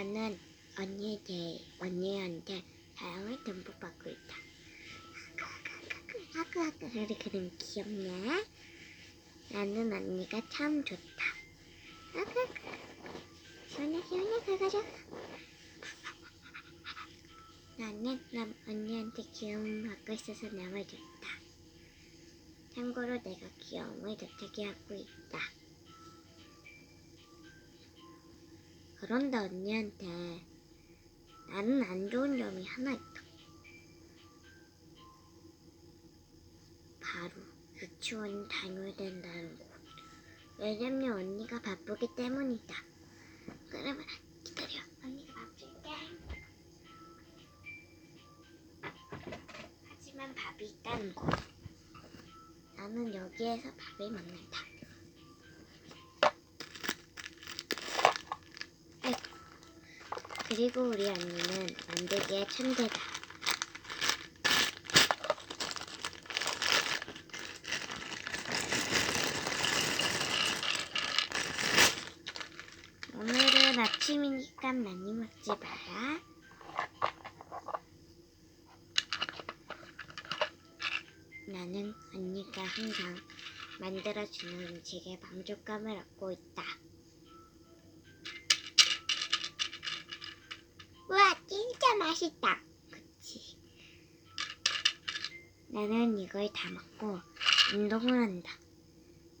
나는 언니에게 언니한테 사랑을 듬뿍 받고 있다. 아그 아그 우리 그림 귀엽네. 나는 언니가 참 좋다. 아그 아그 시원해 시원해 가가자. 나는 남 언니한테 귀여움 받고 있어서 너무 좋다. 참고로 내가 귀여움을 되게 하고 있다. 그런데 언니한테 나는 안 좋은 점이 하나 있다. 바로 유치원 다녀야 된다는 것. 왜냐면 언니가 바쁘기 때문이다. 그러면 기다려. 언니가 밥 줄게. 하지만 밥이 있다는 거. 나는 여기에서 밥을 먹는다. 아이고. 그리고 우리 언니는 만들기의 천재다. 오늘은 아침이니까 많이 먹지 마라. 나는 언니가 항상 만들어주는 음식에 만족감을 얻고 있다. 우와, 진짜 맛있다. 그치? 나는 이걸 다 먹고 운동을 한다.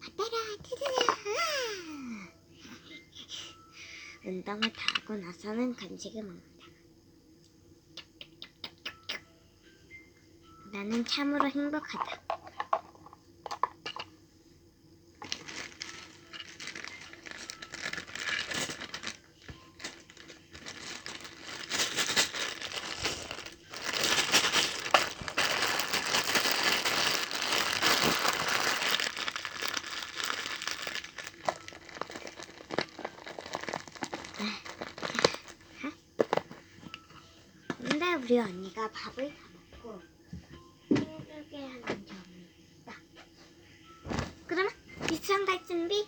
받아라, 뜯어라. 운동을 다 하고 나서는 간식을 먹는다. 나는 참으로 행복하다. 우리 언니가 밥을 다 먹고 힘들게 하는 점이 있다. 그러면 미션 갈 준비?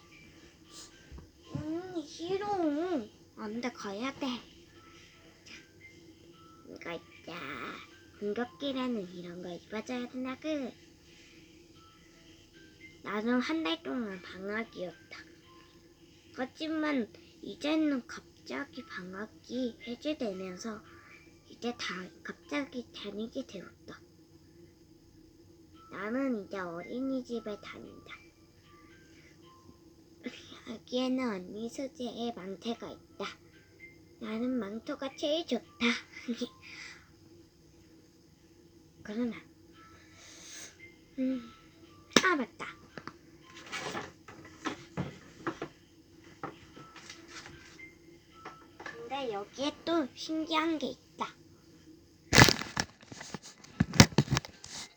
음, 싫어. 안 돼, 가야 돼. 자, 이거 있자. 공격기라는 이런 거 입어줘야 된다고. 나는 한 달 동안 방학이었다. 하지만 이제는 갑자기 방학이 해제되면서 이제 다 갑자기 다니게 되었다. 나는 이제 어린이집에 다닌다. 여기에는 언니 소재의 망태가 있다. 나는 망토가 제일 좋다. 그러나, 음, 아 맞다. 근데 여기에 또 신기한 게 있다.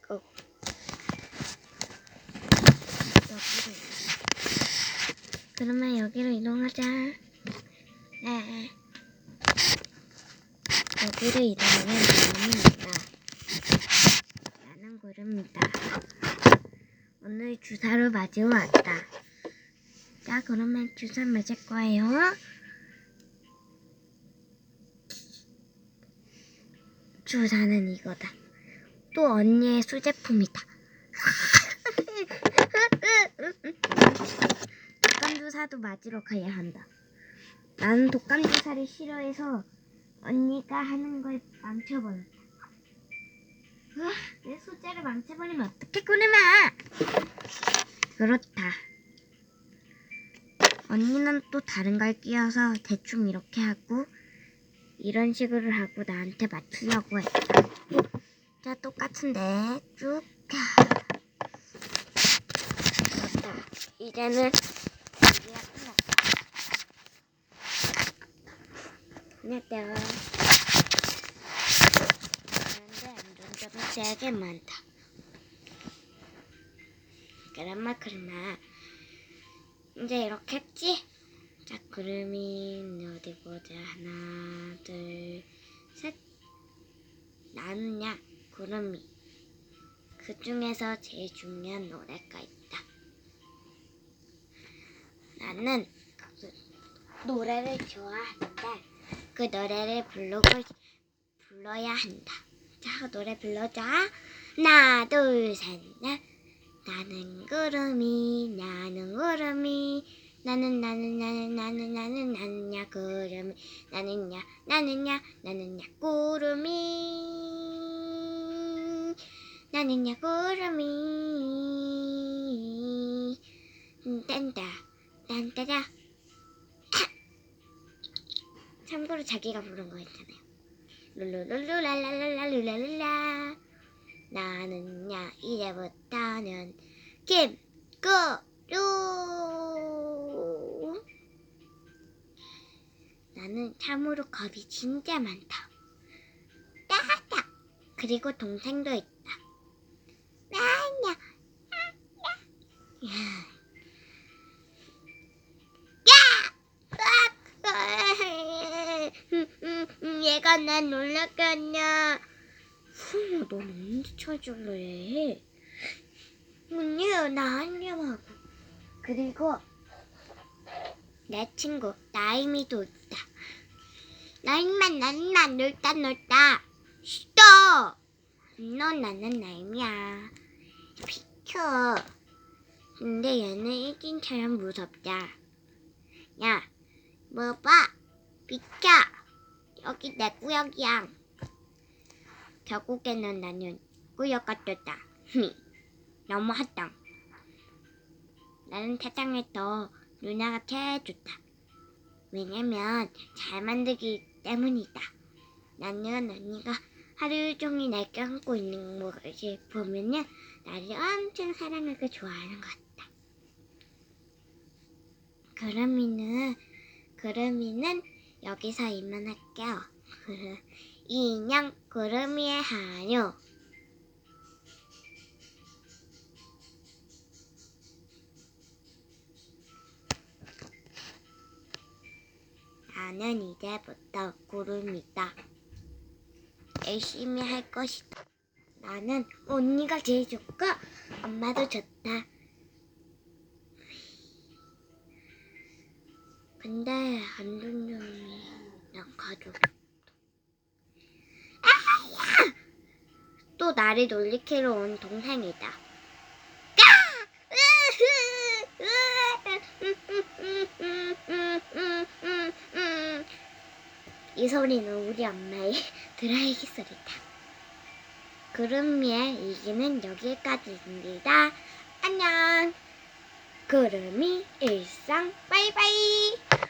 어. 여기로. 그러면 여기로 이동하자. 네. 여기로 이동하면 나옵니다. 나는 구름이다. 오늘 주사를 맞으러 왔다. 자, 그러면 주사 맞을 거예요. 주사는 이거다. 또 언니의 수제품이다. 주사도 맞으러 가야 한다. 나는 독감 주사를 싫어해서 언니가 하는 걸 망쳐버렸다. 으아, 내 소재를 망쳐버리면 어떡해, 꾸르마! 그렇다. 언니는 또 다른 걸 끼워서 대충 이렇게 하고 이런 식으로 하고 나한테 맞추려고 했다. 자, 똑같은데 쭉. 그렇다. 이제는 이제야 끝났다. 끝났다. 그런데 안 좋은 점이 되게 많다. 그런 말 그러나 이제 이렇게 했지? 자, 그림이 어디 보자. 하나, 둘, 셋. 나는야, 구름이. 그 중에서 제일 중요한 노래가 있다. 나는 그 노래를 좋아하는데 그 노래를 부르고 불러야 한다. 자, 노래 불러자. 하나, 둘, 셋, 넷. 나는 구름이, 나는 구름이, 나는 나는 나는 나는 나는 나는야 구름이, 나는야 나는야 나는야 구름이, 나는야 구름이, 딴다 딴따다. 참고로 자기가 부른 거 있잖아요. 룰루룰루랄랄랄랄룰랄랄라 나는야 이제부터는 김구루 나는 참으로 겁이 진짜 많다. 따다 그리고 동생도 있다. 얘가 난 놀랐겠냐? 후야, 넌 언제 찾으려 해? 언니야, 나 안녕하고. 그리고 내 친구 나임이도 있다. 나임만 나임만 놀다 놀다. 스톱! 너 나는 나임이야. 비켜. 근데 얘는 일진처럼 무섭다. 야, 뭐 봐? 비켜! 여기 내 구역이야. 결국에는 나는 구역가 떴다. 너무하다. 나는 세상에서 누나가 제일 좋다. 왜냐면 잘 만들기 때문이다. 나는 언니가 하루 종일 날 껴안고 있는 모습을 보면은 나를 엄청 사랑하고 좋아하는 것 같다. 그러면은 그러면은 여기서 이만할게요. 이 인형 구름이의 한유. 나는 이제부터 구름이다. 열심히 할 것이다. 나는 언니가 제일 좋고 엄마도 좋다. 근데 안 좋은 점이 난 가족. 아야! 또 나를 놀리키러 온 동생이다. 이 소리는 우리 엄마의 드라이기 소리다. 구름이의 얘기는 여기까지입니다. 안녕. 구름이 일상 빠이빠이.